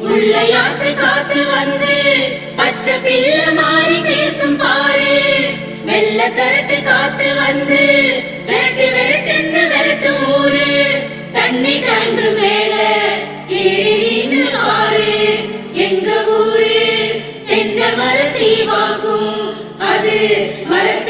முள்ளையாத்து காத்து வந்து பச்சை பிள்ளை மாறி பேசும் பாரு வெள்ள கரட்டு காத்து வந்து விரட்டு விரட்டுன்னு விரட்டும் ஊரு. தண்ணி டேங்கு மேல ஏறின்னு பாரு. எங்க ஊரு? தென்னை மரத்தீ வாக்கும் அது மரத்தேவர்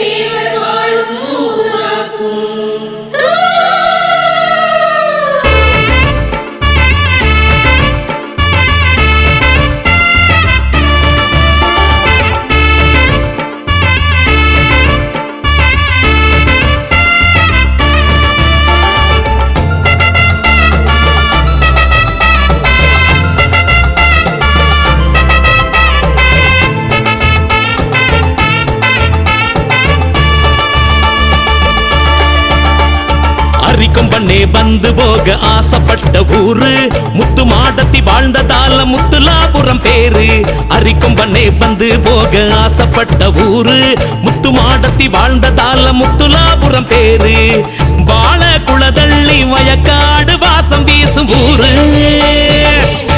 வந்து போக ஆசைப்பட்ட ஊரு. முத்து மாடத்தி வாழ்ந்ததால முத்துலாபுரம் பேரு. அரிக்கும் பண்ணே வந்து போக ஆசைப்பட்ட ஊரு. முத்து மாடத்தி வாழ்ந்ததால முத்துலாபுரம் பேரு. வாழ குளதள்ளி வயக்காடு வாசம் வீசும் ஊரு.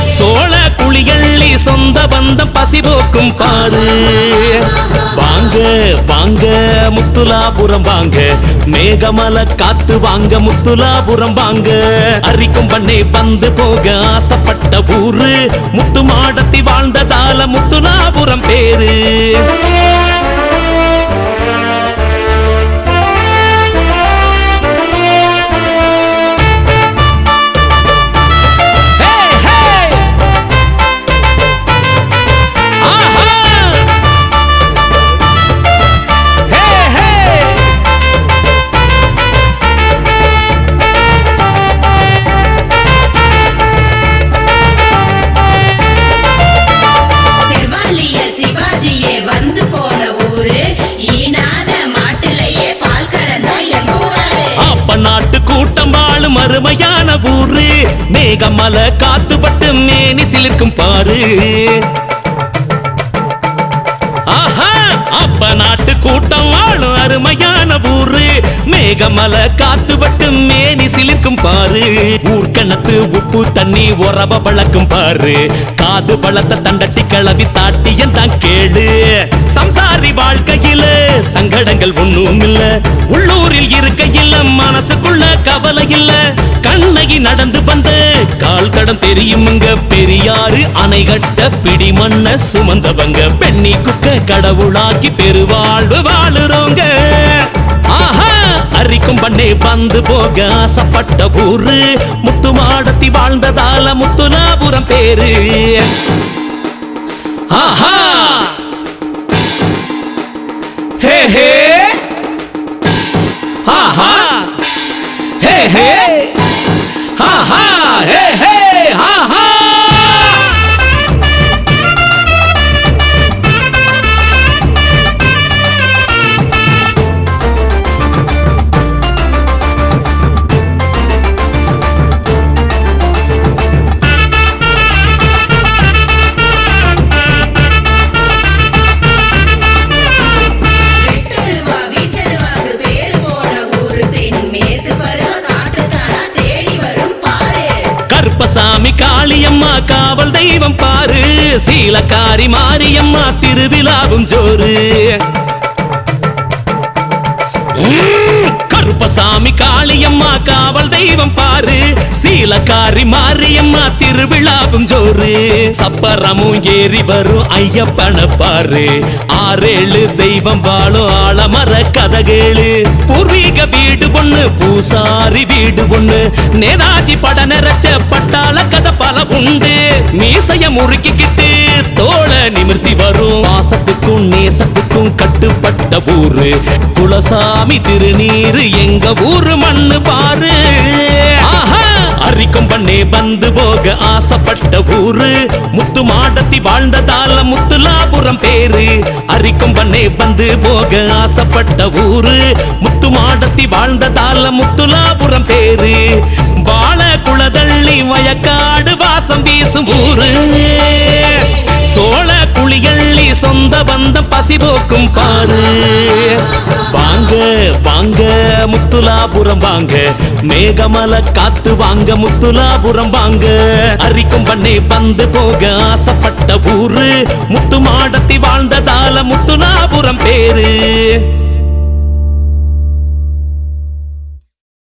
சோழ குளியள்ளி சொந்த பந்தம் பசி போக்கும் பாரு வாங்க வாங்க முத்துலாபுரம் வாங்க. மேகமல காத்து வாங்க முத்துலாபுரம் வாங்க. அரிக்கும் பண்ணே வந்து போக ஆசைப்பட்ட ஊரு. முத்து மாடத்தி வாழ்ந்ததால முத்துலாபுரம் பேரு. அருமையான ஊரு. மேகமல காத்துப்பட்டு மேனி சிலிர்க்கும் பாரு. ஆஹா அப்ப நாட்டு கூட்டம் வாழும் அருமையான ஊரு. மேகமல காத்துப்பட்டு மேனி சிலிர்க்கும் பாரு. ஊர்க்கணத்து உப்பு தண்ணி உறவ பழக்கும் பாரு. காது பழத்தை தண்டட்டி கிளவி தாட்டியன் தான் கேளு. சங்கடங்கள் ஒண்ணும் இல்ல உள்ளூரில் இருக்கையில மனசுக்குள்ள கவலை இல்ல. கண்ணகி நடந்து வந்த கால் தடம் தெரியுமுங்க பெரியாறு அணை கட்ட பிடி மண்ண சுமந்தவங்க. பெண்ணி குக்க கடவுளாக்கி பெருவாழ்வு வாழுறோங்க ஆஹா அரிக்கும் பண்ணே வந்து போக ஆசைப்பட்ட ஊரு. முத்து மாடத்தி வாழ்ந்ததால முத்துலாபுரம் பேரு. ஆஹா. hey, hey, ha ha, hey, hey. சாமி காளியம்மா காவல் தெய்வம் பாரு. சீலக்காரி மாரியம்மா திருவிழாவும் ஜோறு உம், காளியம்மா காவல் தெய்வம் பாரு. சீலக்காரி மாரியம்மா திருவிழாவும் ஜோறு சப்பரமும் ஏறி வரும் ஐயப்பன பாரு. ஆறேழு தெய்வம் வாழும் ஆழமர கதகேளு பூர்வீக வீடு ஒண்ணு பூசாரி வீடு ஒண்ணு. நேதாஜி பட நிறைச்ச பட்டாள கதை பல உண்டு. மீசைய முறுக்கிக்கிட்டு தோள நிமிர்த்தி வரும். வாசத்துக்கும் நேசத்துக்கும் கட்டு பட்ட ஊரு. குலசாமி திருநீரு எங்க ஊரு மண்ணு பாரு. ஆஹா அரிக்கும் பண்ணே வந்து போக ஆசைப்பட்ட ஊரு. முத்து மாடத்தி வாழ்ந்ததால முத்துலாபுரம் பேரு. அரிக்கும் பண்ணே வந்து போக ஆசைப்பட்ட ஊரு. முத்து மாடத்தி வாழ்ந்ததால முத்துலாபுரம் பேரு. வாழ குளதள்ளி வயக்காடு வாசம் வீசும் ஊரு. சொந்த பந்தம் பசி போக்கும் பாரு வாங்க வாங்க முத்துலாபுரம் வாங்க. மேகமல காத்து வாங்க முத்துலாபுரம் வாங்க. அரிக்கும் கடிக்கும் பண்ணே வந்து போக ஆசைப்பட்ட ஊரு. முத்து மாடத்தி வாழ்ந்ததால முத்துலாபுரம் பேரு.